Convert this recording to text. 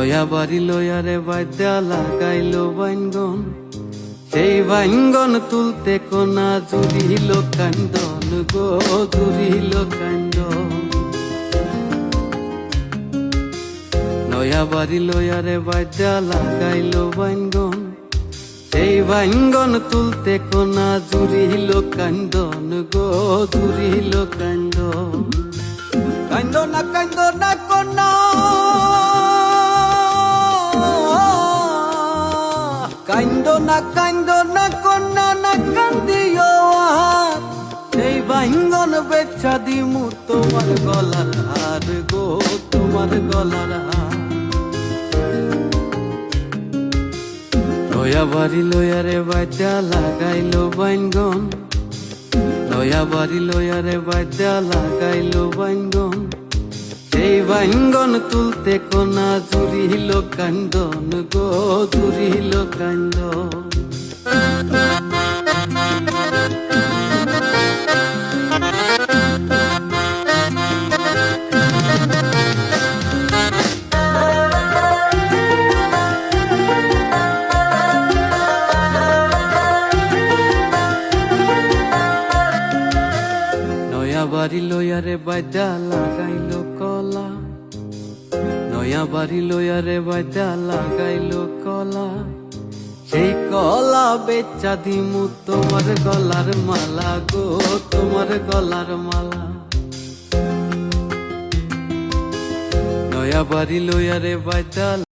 নয়া বাড়ি লয়ারে বাদ্যা লাগাইলো বাইনগন সেই বাইনগন তুলতে কোনা জুড়িল কান্দন গো, জুড়িল কান্দন। নয়া বাড়ি লয়ারে বাদ্যা লাগাইলো বাইনগন সেই বাইঙ্গন তুলতে কোনা জুড়িল কান্দন গো, জুড়িল কান্দন। কান্দ না কান্দ না কোনা। কান্দ না কান্দ না কোনা না কান্দিও আহার। সেই বাইঙ্গন বেচ্ছা দিমু তোমার গলার হার গো, তোমার গলার হার। নয়া বাড়ি লয়ারে বাদ্যা লাগাইলো বাইনগন নয়া বাড়ি লয়ারে বাদ্যা লাগাইলো বাইনগন সেই বাইনগন তুলতে কোনা জুরিল কান্দন গো জুরিল কান্দন বাড়ি লয়ারে বাদ্যা লাগাইলো কলা। নয়া বাড়ি লয়ারে বাদ্যা লাগাইলো কলা। সেই কলা বেচা দিমু তোমার গলার মালা গো, তোমার গলার মালা। নয়া বাড়ি লয়ারে বাদ্যা